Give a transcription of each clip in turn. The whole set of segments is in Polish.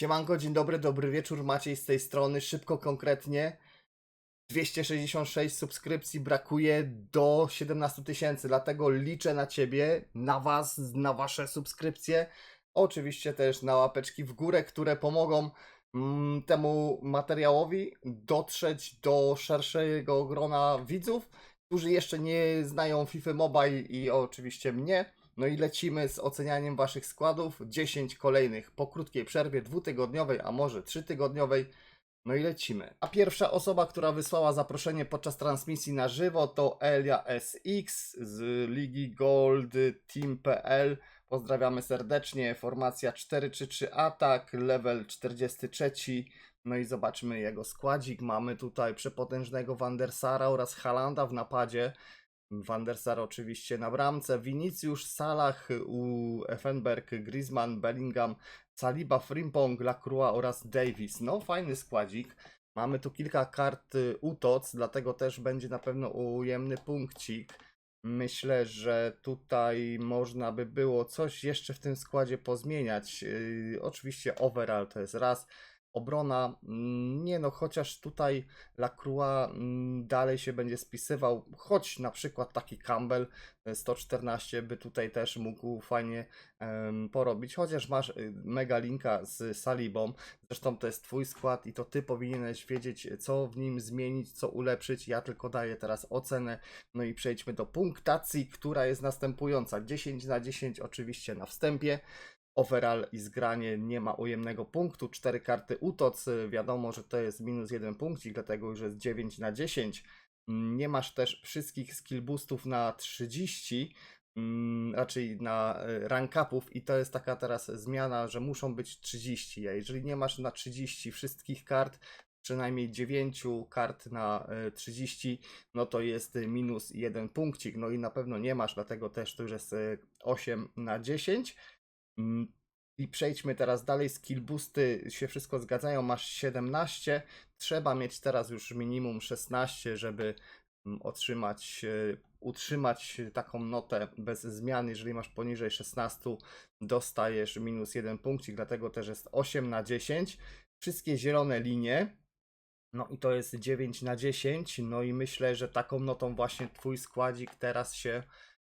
Siemanko, dzień dobry, dobry wieczór, Maciej z tej strony, szybko, konkretnie. 266 subskrypcji brakuje do 17 tysięcy, dlatego liczę na Ciebie, na Was, na Wasze subskrypcje. Oczywiście też na łapeczki w górę, które pomogą mm, temu materiałowi dotrzeć do szerszego grona widzów, którzy jeszcze nie znają FIFA Mobile i oczywiście mnie. No i lecimy z ocenianiem Waszych składów. 10 kolejnych po krótkiej przerwie dwutygodniowej, a może trzytygodniowej. No i lecimy. A pierwsza osoba, która wysłała zaproszenie podczas transmisji na żywo to Elia SX z Ligi Gold Team.pl. Pozdrawiamy serdecznie. Formacja 4-3-3 atak, level 43. No i zobaczmy jego składzik. Mamy tutaj przepotężnego Wandersara oraz Halanda w napadzie. Van der Sar oczywiście na bramce, Vinicius, Salah, u Effenberg, Griezmann, Bellingham, Saliba, Frimpong, Lacroix oraz Davis. No fajny składzik. Mamy tu kilka kart y, UTOC, dlatego też będzie na pewno ujemny punkcik. Myślę, że tutaj można by było coś jeszcze w tym składzie pozmieniać. Yy, oczywiście overall to jest raz. Obrona, mm, nie no, chociaż tutaj Lacroix mm, dalej się będzie spisywał, choć na przykład taki Campbell e, 114 by tutaj też mógł fajnie em, porobić, chociaż masz y, mega linka z Salibą, zresztą to jest twój skład i to ty powinieneś wiedzieć co w nim zmienić, co ulepszyć, ja tylko daję teraz ocenę, no i przejdźmy do punktacji, która jest następująca, 10 na 10 oczywiście na wstępie, overall i zgranie nie ma ujemnego punktu. Cztery karty UTOC, wiadomo, że to jest minus jeden punkcik, dlatego już jest 9 na 10. Mm, Nie masz też wszystkich skill boostów na 30, mm, raczej na y, rank upów i to jest taka teraz zmiana, że muszą być 30. A jeżeli nie masz na 30 wszystkich kart, przynajmniej 9 kart na y, 30, no to jest minus jeden punkcik. No i na pewno nie masz, dlatego też to już jest y, 8 na 10. Mm, I przejdźmy teraz dalej. Skill boosty się wszystko zgadzają. Masz 17. Trzeba mieć teraz już minimum 16, żeby mm, otrzymać, e, utrzymać taką notę bez zmian. Jeżeli masz poniżej 16, dostajesz minus 1 punkcik, dlatego też jest 8 na 10. Wszystkie zielone linie. No i to jest 9 na 10. No i myślę, że taką notą właśnie Twój składzik teraz się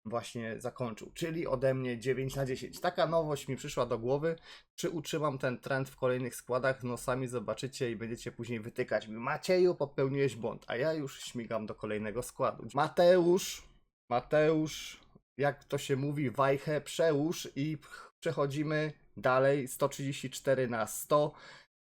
właśnie zakończył, czyli ode mnie 9 na 10. Taka nowość mi przyszła do głowy. Czy utrzymam ten trend w kolejnych składach? No sami zobaczycie i będziecie później wytykać mi. Macieju, popełniłeś błąd, a ja już śmigam do kolejnego składu. Mateusz, Mateusz, jak to się mówi, wajchę przełóż i przechodzimy dalej 134 na 100.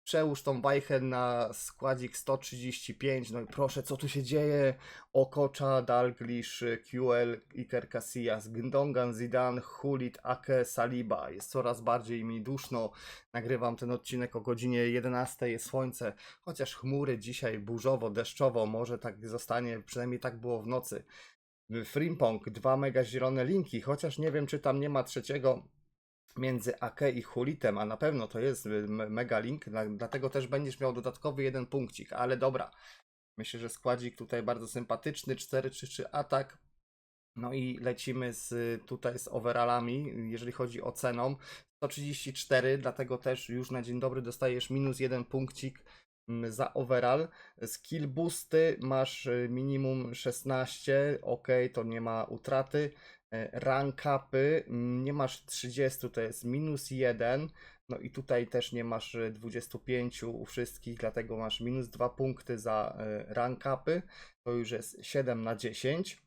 Przełóż tą bajkę na składzik 135. No i proszę, co tu się dzieje? Okocza, Dalglish, QL, Iker Casillas, Gendongan, Zidane, Hulit, Ake, Saliba. Jest coraz bardziej mi duszno. Nagrywam ten odcinek o godzinie 11. Jest słońce, chociaż chmury dzisiaj burzowo, deszczowo. Może tak zostanie, przynajmniej tak było w nocy. Frimpong, dwa mega zielone linki, chociaż nie wiem, czy tam nie ma trzeciego między Ake i Hulitem, a na pewno to jest y, me- mega link, dla- dlatego też będziesz miał dodatkowy jeden punkcik, ale dobra. Myślę, że składzik tutaj bardzo sympatyczny, 4-3-3 atak. No i lecimy z, tutaj z overallami, jeżeli chodzi o ceną. 134, dlatego też już na dzień dobry dostajesz minus jeden punkcik mm, za overall. Skill boosty masz y, minimum 16, ok, to nie ma utraty. E, Rank upy mm, nie masz 30, to jest minus 1. No i tutaj też nie masz e, 25 u wszystkich, dlatego masz minus 2 punkty za e, rank upy. To już jest 7 na 10.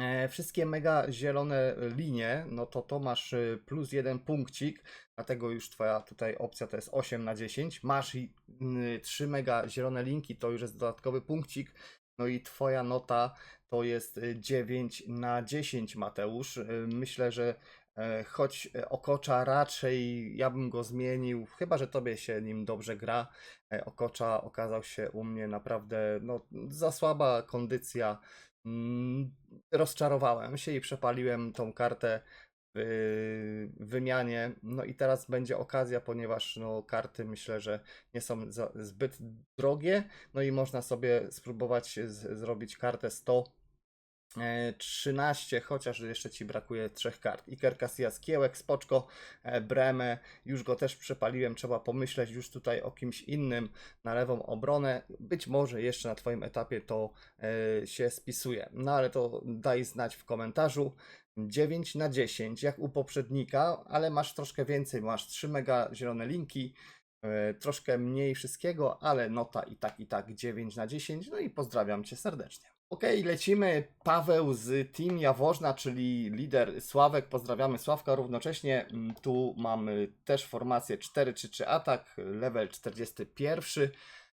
E, Wszystkie mega zielone linie, no to to masz e, plus jeden punkcik, dlatego już twoja tutaj opcja to jest 8 na 10. Masz i 3 mega zielone linki, to już jest dodatkowy punkcik. No i twoja nota to jest y, 9 na 10, Mateusz. Y, Myślę, że e, choć e, Okocza raczej ja bym go zmienił, chyba że tobie się nim dobrze gra. E, Okocza okazał się u mnie naprawdę no, za słaba kondycja. Mm, Rozczarowałem się i przepaliłem tą kartę wymianie. No i teraz będzie okazja, ponieważ no, karty myślę, że nie są za, zbyt drogie. No i można sobie spróbować z, zrobić kartę 100 E, 13, chociaż jeszcze ci brakuje trzech kart. Iker Casillas, Kiełek, Spoczko, e, Bremę, już go też przepaliłem, trzeba pomyśleć już tutaj o kimś innym na lewą obronę. Być może jeszcze na Twoim etapie to e, się spisuje, no ale to daj znać w komentarzu. 9 na 10, jak u poprzednika, ale masz troszkę więcej, masz 3 mega zielone linki, e, troszkę mniej wszystkiego, ale nota i tak, i tak 9 na 10, no i pozdrawiam Cię serdecznie. Okej, lecimy. Paweł z Team Jaworzna, czyli lider Sławek. Pozdrawiamy Sławka równocześnie. mm, Tu mamy też formację 4-3-3 atak, level 41.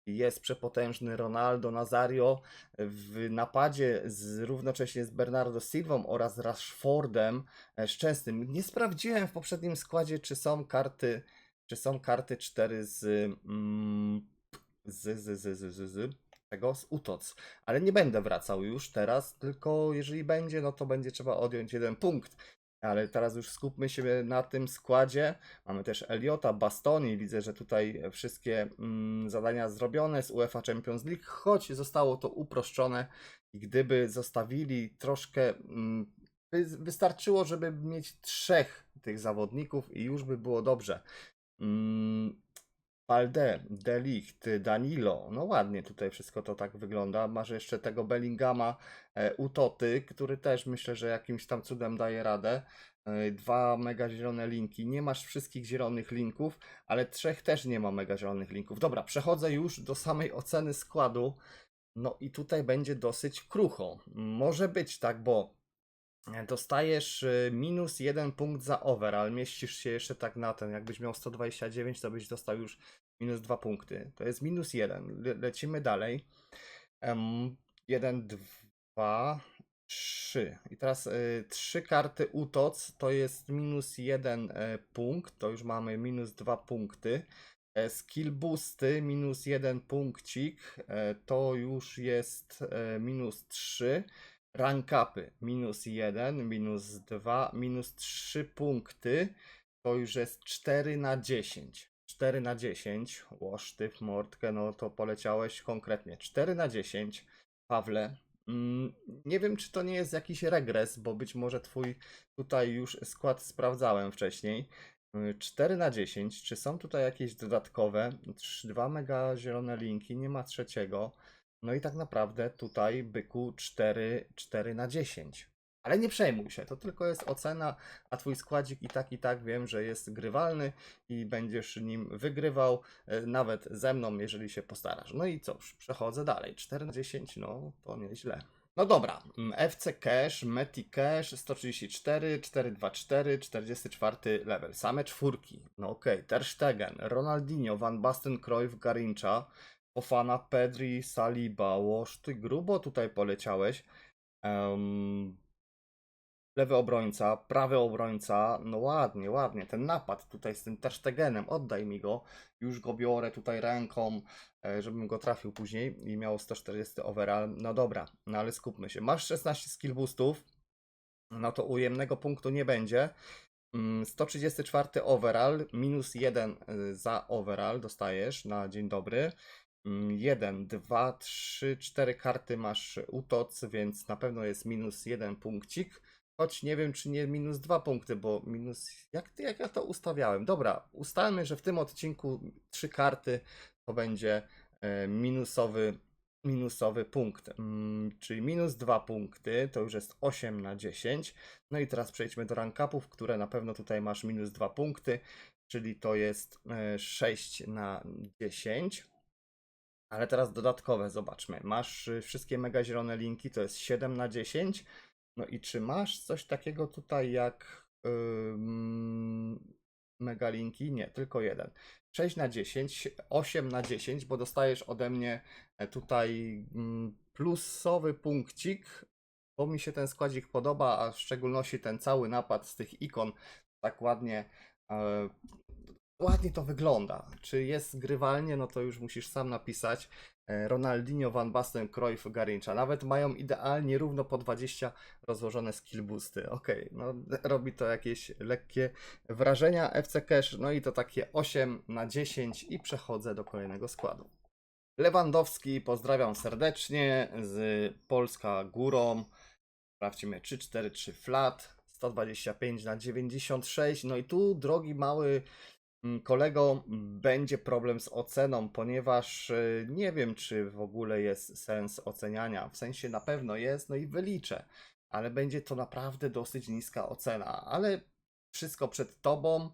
Jest przepotężny Ronaldo Nazario w napadzie z, równocześnie z Bernardo Silvą oraz Rashfordem e, Szczęsnym. Nie sprawdziłem w poprzednim składzie, czy są karty, czy są karty 4 z, mm, z, z, z, z, z, z tego, z Utoc. Ale nie będę wracał już teraz, tylko jeżeli będzie, no to będzie trzeba odjąć jeden punkt. Ale teraz już skupmy się na tym składzie. Mamy też Eliota, Bastoni. Widzę, że tutaj wszystkie mm, zadania zrobione z UEFA Champions League, choć zostało to uproszczone. I gdyby zostawili troszkę. Mm, wystarczyło, żeby mieć trzech tych zawodników i już by było dobrze. Mm, Balde, Delicht, Danilo. No ładnie tutaj wszystko to tak wygląda. Masz jeszcze tego Bellingama, e, Utoty, który też myślę, że jakimś tam cudem daje radę. E, Dwa mega zielone linki. Nie masz wszystkich zielonych linków, ale trzech też nie ma mega zielonych linków. Dobra, przechodzę już do samej oceny składu. No i tutaj będzie dosyć krucho. Może być tak, bo dostajesz y, minus jeden punkt za overall. Mieścisz się jeszcze tak na ten. Jakbyś miał 129, to byś dostał już minus dwa punkty. To jest minus jeden. Le lecimy dalej. Um, jeden, dwa, trzy. I teraz y, trzy karty UTOC to jest minus jeden e, punkt. To już mamy minus dwa punkty. E, Skill boosty minus jeden punkcik. E, to już jest minus 3. Rank upy minus 1, minus 2, minus 3 punkty. To już jest 4 na 10. 4 na 10. Łosztyw, mordkę, no to poleciałeś konkretnie. 4 na 10. Pawle, mm, nie wiem czy to nie jest jakiś regres, bo być może twój tutaj już skład sprawdzałem wcześniej. 4 na 10. Czy są tutaj jakieś dodatkowe? 2 mega zielone linki, nie ma trzeciego. No i tak naprawdę tutaj byku 4, 4 na 10. Ale nie przejmuj się, to tylko jest ocena, a twój składzik i tak i tak wiem, że jest grywalny i będziesz nim wygrywał, e, nawet ze mną, jeżeli się postarasz. No i cóż, przechodzę dalej. 4 na 10, no to nieźle. No dobra, mm, FC Cash, Meti Cash, 134, 424, 44 level. Same czwórki. No okej, Ter Stegen, Ronaldinho, Van Basten, Cruyff, Garincha, Ofana, Pedri, Saliba, Łoż, ty grubo tutaj poleciałeś. Em, lewy obrońca, prawy obrońca, no ładnie, ładnie, ten napad tutaj z tym Ter Stegenem, oddaj mi go, już go biorę tutaj ręką, e, żebym go trafił później i miał 140 overall, no dobra, no ale skupmy się, masz 16 skill boostów, no to ujemnego punktu nie będzie, Mm, 134 overall, minus 1 za overall dostajesz na dzień dobry. 1, 2, 3, 4 karty masz utoc, więc na pewno jest minus 1 punkcik. Choć nie wiem, czy nie minus 2 punkty, bo minus. Jak, jak ja to ustawiałem? Dobra, ustalmy, że w tym odcinku 3 karty to będzie e, minusowy, minusowy punkt. Mm, czyli minus 2 punkty to już jest 8 na 10. No i teraz przejdźmy do rank upów, które na pewno tutaj masz minus 2 punkty, czyli to jest e, 6 na 10. Ale teraz dodatkowe, zobaczmy. Masz y, wszystkie mega zielone linki, to jest 7 na 10. No i czy masz coś takiego tutaj jak ym, mega linki? Nie, tylko jeden. 6 na 10, 8 na 10, bo dostajesz ode mnie e, tutaj plusowy punkcik, bo mi się ten składzik podoba, a w szczególności ten cały napad z tych ikon tak ładnie e, ładnie to wygląda. Czy jest grywalnie, no to już musisz sam napisać. E, Ronaldinho, Van Basten, Cruyff, Garincha. Nawet mają idealnie równo po 20 rozłożone skill boosty. Okej, no robi to jakieś lekkie wrażenia FC Cash. No i to takie 8 na 10 i przechodzę do kolejnego składu. Lewandowski, pozdrawiam serdecznie z Polska Górą. Sprawdźmy 3-4-3 flat, 125 na 96. No i tu, drogi mały kolego, będzie problem z oceną, ponieważ y, nie wiem, czy w ogóle jest sens oceniania. W sensie na pewno jest, no i wyliczę, ale będzie to naprawdę dosyć niska ocena. Ale wszystko przed tobą.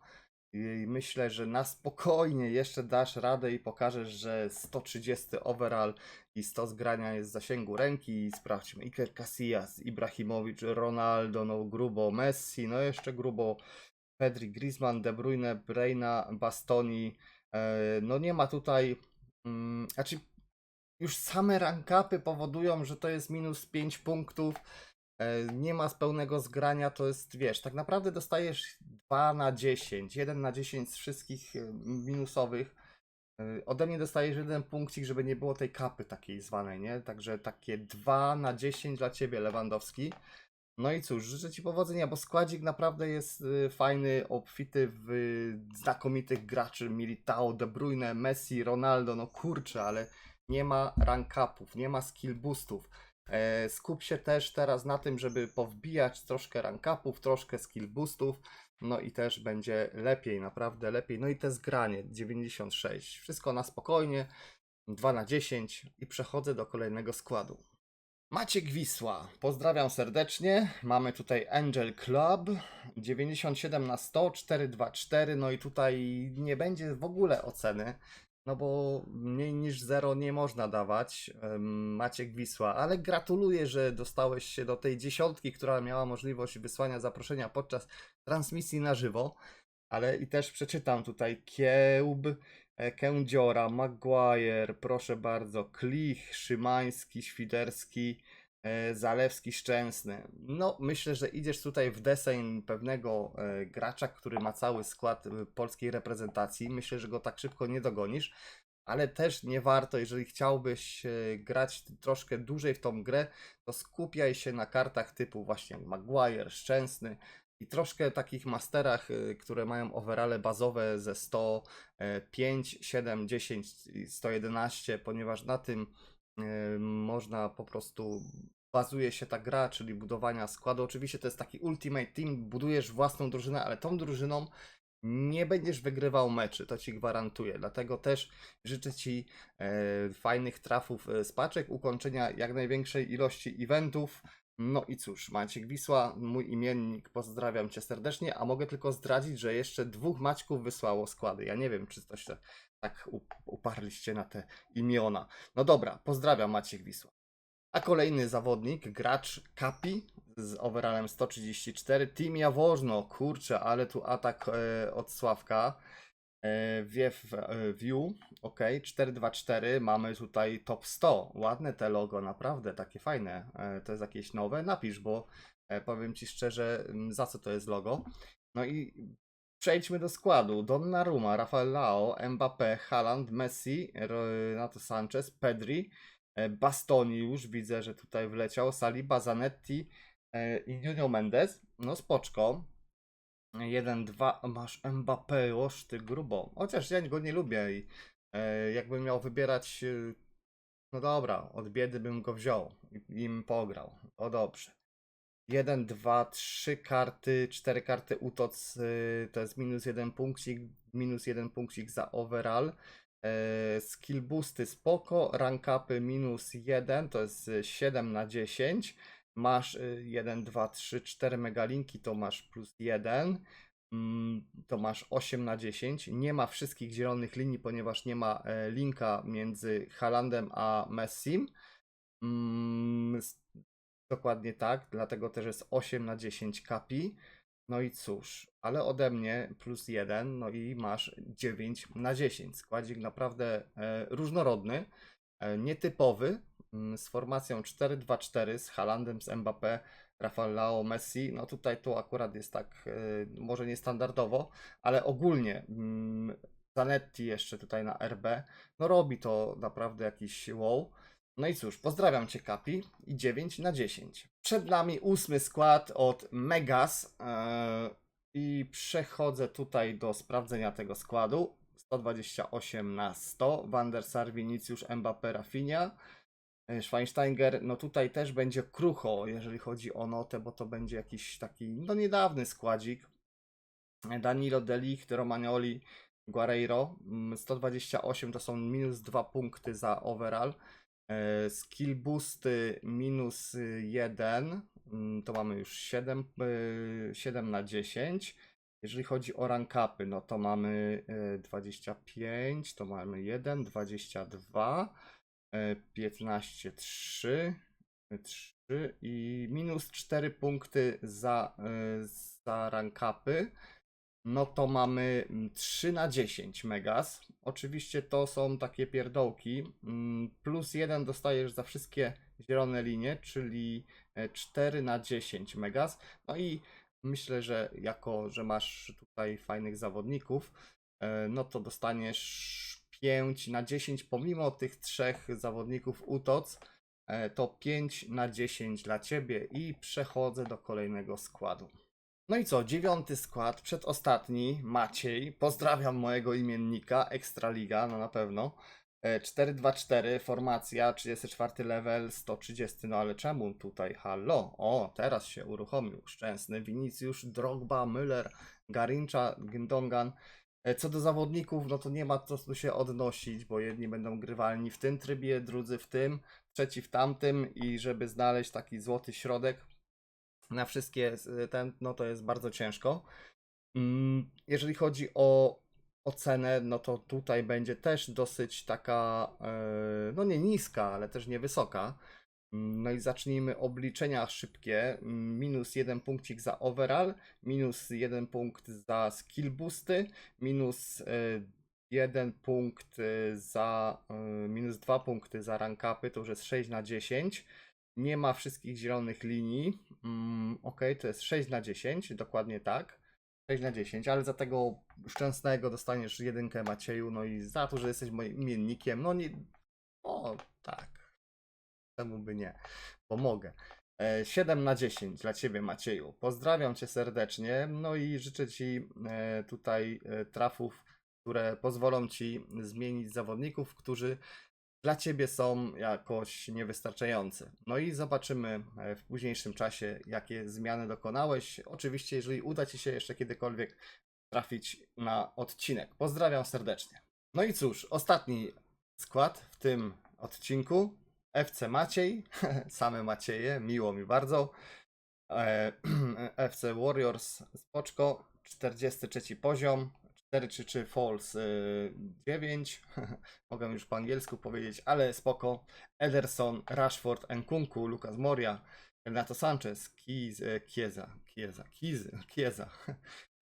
I myślę, że na spokojnie jeszcze dasz radę i pokażesz, że 130 overall i 100 zgrania jest w zasięgu ręki. Sprawdźmy. Iker Casillas, Ibrahimowicz, Ronaldo, no grubo, Messi, no jeszcze grubo, Pedri, Griezmann, De Bruyne, Breina, Bastoni. E, No nie ma tutaj, mm, znaczy już same rankapy powodują, że to jest minus 5 punktów. E, Nie ma z pełnego zgrania, to jest, wiesz, tak naprawdę dostajesz 2 na 10, 1 na 10 z wszystkich e, minusowych. Ode mnie dostajesz jeden punkcik, żeby nie było tej kapy takiej zwanej, nie? Także takie 2 na 10 dla ciebie, Lewandowski. No i cóż, życzę Ci powodzenia, bo składzik naprawdę jest y, fajny, obfity w znakomitych graczy Militao, De Bruyne, Messi, Ronaldo, no kurczę, ale nie ma rank upów, nie ma skill boostów. E, skup się też teraz na tym, żeby powbijać troszkę rank upów, troszkę skill boostów, no i też będzie lepiej, naprawdę lepiej. No i te zgranie 96, wszystko na spokojnie, 2 na 10 i przechodzę do kolejnego składu. Maciek Wisła, pozdrawiam serdecznie. Mamy tutaj Angel Club 97 na 100, 424. No i tutaj nie będzie w ogóle oceny, no bo mniej niż 0 nie można dawać. Maciek Wisła, ale gratuluję, że dostałeś się do tej dziesiątki, która miała możliwość wysłania zaproszenia podczas transmisji na żywo. Ale i też przeczytam tutaj Kiełb, Kędziora, Maguire, proszę bardzo, Klich, Szymański, Świderski, e, Zalewski, Szczęsny. No, myślę, że idziesz tutaj w deseń pewnego e, gracza, który ma cały skład e, polskiej reprezentacji. Myślę, że go tak szybko nie dogonisz, ale też nie warto, jeżeli chciałbyś e, grać troszkę dłużej w tą grę, to skupiaj się na kartach typu właśnie Maguire, Szczęsny, i troszkę takich masterach, y, które mają overale bazowe ze 105, 7, 10, i 111, ponieważ na tym y, można po prostu bazuje się ta gra, czyli budowania składu. Oczywiście to jest taki ultimate team, budujesz własną drużynę, ale tą drużyną nie będziesz wygrywał meczy, to ci gwarantuję. Dlatego też życzę ci e, fajnych trafów e, z paczek, ukończenia jak największej ilości eventów. No i cóż, Maciek Wisła, mój imiennik, pozdrawiam cię serdecznie, a mogę tylko zdradzić, że jeszcze dwóch Maćków wysłało składy. Ja nie wiem, czy coś tak up- uparliście na te imiona. No dobra, pozdrawiam Maciek Wisła. A kolejny zawodnik, gracz Kapi z overallem 134, Team Jaworzno, kurczę, ale tu atak e, od Sławka. E, e, View, ok, 424, mamy tutaj top 100, ładne te logo, naprawdę, takie fajne, E, to jest jakieś nowe, napisz, bo powiem Ci szczerze, za co to jest logo. No i przejdźmy do składu, Donnarumma, Rafael Lao, Mbappé, Haaland, Messi, Renato Sanchez, Pedri, Bastoni już widzę, że tutaj wleciał, Saliba, Zanetti i Nuno Mendes, no spoczko, 1-2, masz Mbappé, ty grubo. Chociaż ja go nie lubię i e, jakbym miał wybierać, e, no dobra, od biedy bym go wziął i im pograł. O dobrze. 1, 2, 3 karty, 4 karty UTOC y, to jest minus 1 punkcik, minus 1 punkcik za overall. E, skill boosty spoko, rank upy minus 1 to jest y, 7 na 10. Masz y, 1, 2, 3, 4 megalinki to masz plus 1. Mm, To masz 8 na 10. Nie ma wszystkich zielonych linii, ponieważ nie ma e, linka między Haalandem a Messim. Mm, Dokładnie tak, dlatego też jest 8 na 10 kapi. No i cóż, ale ode mnie plus 1, no i masz 9 na 10. Składzik naprawdę e, różnorodny, nietypowy, mm, z formacją 4-2-4, z Haalandem, z Mbappé, Rafael Leao, Messi. No tutaj to akurat jest tak, e, może niestandardowo, ale ogólnie mm, Zanetti jeszcze tutaj na RB, no robi to naprawdę jakiś wow. No i cóż, pozdrawiam Cię Kapi i 9 na 10. Przed nami ósmy skład od Megas e, i przechodzę tutaj do sprawdzenia tego składu. 128 na 100, Van der Sar, Vinicius, Mbappé, Rafinha. E, Schweinsteiger, no tutaj też będzie krucho, jeżeli chodzi o notę, bo to będzie jakiś taki, no niedawny składzik. E, Danilo Delicht, Romagnoli, Guerreiro, mm, 128 to są minus 2 punkty za overall. E, Skill boosty minus 1, to mamy już 7, e, 7 na 10. Jeżeli chodzi o rank upy, no to mamy e, 25, to mamy 1, 22, e, 15, 3, 3 i minus 4 punkty za, e, za rank upy. No to mamy mm, 3 na 10 megas. Oczywiście to są takie pierdołki. Mm, Plus 1 dostajesz za wszystkie zielone linie, czyli e, 4 na 10 megas. No i myślę, że jako, że masz tutaj fajnych zawodników, e, no to dostaniesz 5 na 10 pomimo tych trzech zawodników UTOC. e, To 5 na 10 dla ciebie i przechodzę do kolejnego składu. No i co, dziewiąty skład, przedostatni, Maciej. Pozdrawiam mojego imiennika, Ekstraliga, no na pewno. E, 4-2-4, formacja, 34 level, 130. No ale czemu tutaj? Hallo? O, teraz się uruchomił. Szczęsny Vinicius, Drogba, Müller, Garincha, Gendongan. E, Co do zawodników, no to nie ma co tu się odnosić, bo jedni będą grywalni w tym trybie, drudzy w tym, trzeci w tamtym i żeby znaleźć taki złoty środek, na wszystkie ten, no to jest bardzo ciężko. Mm, Jeżeli chodzi o ocenę, no to tutaj będzie też dosyć taka, e, no nie niska, ale też niewysoka. No i zacznijmy obliczenia szybkie. Minus jeden punkcik za overall, minus jeden punkt za skill boosty, minus e, jeden punkt e, za, minus dwa punkty za rank upy, to już jest 6 na 10. Nie ma wszystkich zielonych linii. Mm, ok, to jest 6 na 10, dokładnie tak. 6 na 10, ale za tego szczęsnego dostaniesz jedynkę Macieju, no i za to, że jesteś moim imiennikiem, no nie. O, tak. Czemu by nie? Pomogę. E, 7 na 10 dla Ciebie, Macieju. Pozdrawiam Cię serdecznie, no i życzę Ci e, tutaj e, trafów, które pozwolą Ci zmienić zawodników, którzy dla Ciebie są jakoś niewystarczające. No i zobaczymy e, w późniejszym czasie, jakie zmiany dokonałeś. Oczywiście, jeżeli uda Ci się jeszcze kiedykolwiek trafić na odcinek. Pozdrawiam serdecznie. No i cóż, ostatni skład w tym odcinku. FC Maciej, same Macieje, miło mi bardzo. E, FC Warriors, spoczko, 43 poziom, 4-3-3 Falls y, 9. Mogę już po angielsku powiedzieć, ale spoko. Ederson, Rashford, Nkunku, Lucas Moria, Renato Sanchez, Kiz, e, Chiesa, Chiesa, Kiz, Chiesa,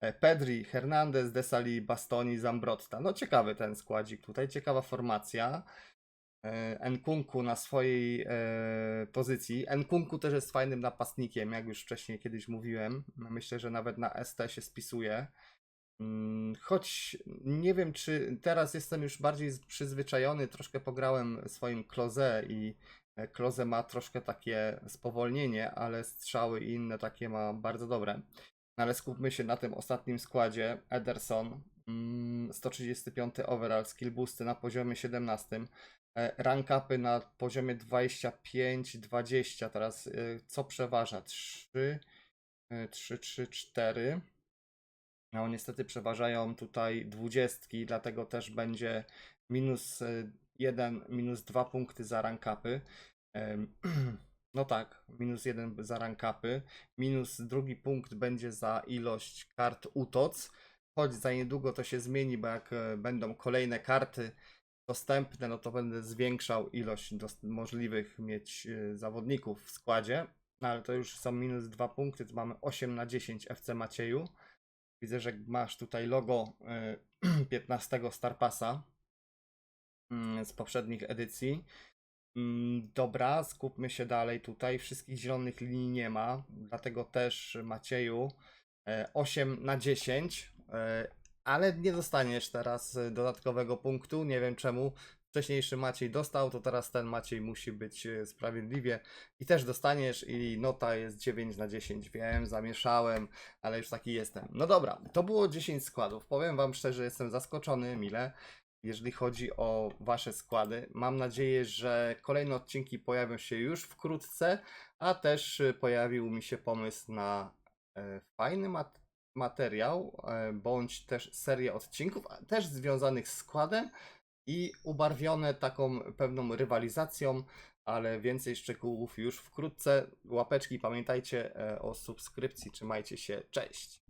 e, Pedri, Hernandez, Desali, Bastoni, Zambrotta. No ciekawy ten składzik tutaj, ciekawa formacja. E, Nkunku na swojej e, pozycji. Nkunku też jest fajnym napastnikiem, jak już wcześniej kiedyś mówiłem. Myślę, że nawet na ST się spisuje. Mm, Choć nie wiem, czy teraz jestem już bardziej przyzwyczajony, troszkę pograłem swoim Kloze i e, Kloze ma troszkę takie spowolnienie, ale strzały i inne takie ma bardzo dobre. No Ale skupmy się na tym ostatnim składzie. Ederson, mm, 135 overall, skill boosty na poziomie 17, e, rank upy na poziomie 25-20. Teraz e, co przeważa? 3, 3, 3, 4. No niestety przeważają tutaj dwudziestki, dlatego też będzie minus 1, minus 2 punkty za rank upy. Em, No tak, minus 1 za rank upy. Minus drugi punkt będzie za ilość kart UTOC. Choć za niedługo to się zmieni, bo jak e, będą kolejne karty dostępne, no to będę zwiększał ilość możliwych mieć e, zawodników w składzie. No ale to już są minus 2 punkty, to mamy 8 na 10 FC Macieju. Widzę, że masz tutaj logo y, 15 Starpassa mm, z poprzednich edycji. Mm, Dobra, skupmy się dalej tutaj. Wszystkich zielonych linii nie ma, dlatego też Macieju e, 8 na 10, e, ale nie dostaniesz teraz e, dodatkowego punktu. Nie wiem czemu. Wcześniejszy Maciej dostał, to teraz ten Maciej musi być e, sprawiedliwie i też dostaniesz i nota jest 9 na 10. Wiem, zamieszałem, ale już taki jestem. No dobra, to było 10 składów. Powiem Wam szczerze, jestem zaskoczony, mile. jeżeli chodzi o Wasze składy. Mam nadzieję, że kolejne odcinki pojawią się już wkrótce, a też y, pojawił mi się pomysł na e, fajny mat- materiał, e, bądź też serię odcinków, też związanych z składem i ubarwione taką pewną rywalizacją, ale więcej szczegółów już wkrótce. Łapeczki, pamiętajcie e, o subskrypcji, trzymajcie się, cześć!